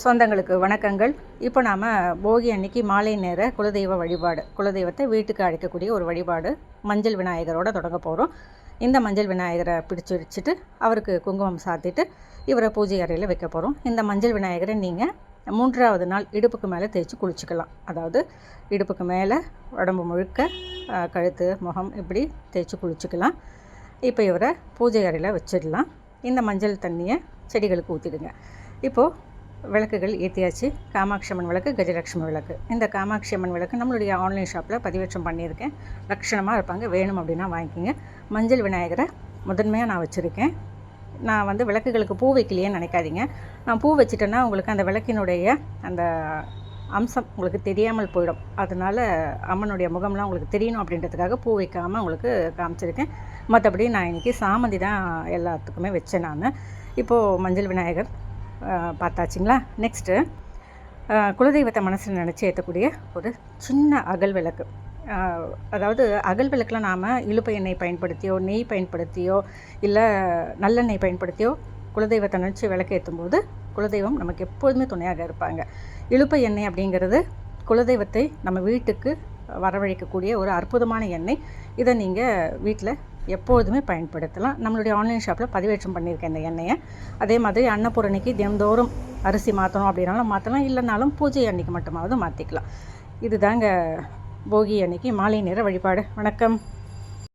சொந்தங்களுக்கு வணக்கங்கள். இப்போ நாம் போகி அன்னைக்கு மாலை நேர குலதெய்வ வழிபாடு குலதெய்வத்தை வீட்டுக்கு அழைக்கக்கூடிய ஒரு வழிபாடு மஞ்சள் விநாயகரோட தொடங்க போகிறோம் இந்த மஞ்சள் விநாயகரை பிடிச்சி வச்சுட்டு அவருக்கு குங்குமம் சாத்திட்டு இவரை பூஜை அறையில் வைக்க போகிறோம் இந்த மஞ்சள் விநாயகரை நீங்கள் மூன்றாவது நாள் இடுப்புக்கு மேலே தேய்ச்சி குளிச்சுக்கலாம். அதாவது இடுப்புக்கு மேலே உடம்பு முழுக்க கழுத்து முகம் இப்படி தேய்ச்சி குளிச்சுக்கலாம். இப்போ இவரை பூஜை அறையில் வச்சிடலாம். இந்த மஞ்சள் தண்ணியை செடிகளுக்கு ஊற்றிடுங்க இப்போது விளக்குகள் ஏற்றியாச்சு காமாட்சி அம்மன் விளக்கு கஜலட்சுமி விளக்கு. இந்த காமாட்சி அம்மன் விளக்கு நம்மளுடைய ஆன்லைன் ஷாப்பில் பதிவேற்றம் பண்ணியிருக்கேன். லட்சணமாக இருப்பாங்க. வேணும் அப்படின்னா வாங்கிக்கிங்க. மஞ்சள் விநாயகரை முதன்மையாக நான் வச்சுருக்கேன். நான் வந்து விளக்குகளுக்கு பூ வைக்கலையேன்னு நினைக்காதீங்க. நான் பூ வச்சுட்டேன்னா உங்களுக்கு அந்த விளக்கினுடைய அந்த அம்சம் உங்களுக்கு தெரியாமல் போயிடும். அதனால் அம்மனுடைய முகம்லாம் உங்களுக்கு தெரியணும் அப்படின்றதுக்காக பூ வைக்காமல் உங்களுக்கு காமிச்சிருக்கேன். மற்றபடி நான் இன்றைக்கி சாமந்தி தான் எல்லாத்துக்குமே வச்சேன் நான். இப்போது மஞ்சள் விநாயகர் பார்த்தாச்சுங்களா? நெக்ஸ்ட்டு குலதெய்வத்தை மனசில் நினச்சி ஏற்றக்கூடிய ஒரு சின்ன அகல் விளக்கு. அதாவது அகல் விளக்கில் நாம் இழுப்பை எண்ணெய் பயன்படுத்தியோ நெய் பயன்படுத்தியோ இல்லை நல்லெண்ணெய் பயன்படுத்தியோ குலதெய்வத்தை நினச்சி விளக்கு ஏற்றும்போது குலதெய்வம் நமக்கு எப்போதுமே துணையாக இருப்பாங்க. இழுப்பை எண்ணெய் அப்படிங்கிறது குலதெய்வத்தை நம்ம வீட்டுக்கு வரவழைக்கக்கூடிய ஒரு அற்புதமான எண்ணெய். இதை நீங்கள் வீட்டில் எப்போதுமே பயன்படுத்தலாம். நம்மளுடைய ஆன்லைன் ஷாப்பில் பதிவேற்றம் பண்ணியிருக்கேன் இந்த எண்ணெயை. அதே மாதிரி அன்னபூரணிக்கு தினந்தோறும் அரிசி மாற்றணும் அப்படின்னாலும் மாற்றலாம் இல்லைனாலும் பூஜை அன்னைக்கு மட்டுமாவது மாற்றிக்கலாம் இதுதாங்க போகி அன்னைக்கு மாலை நேர வழிபாடு. வணக்கம்.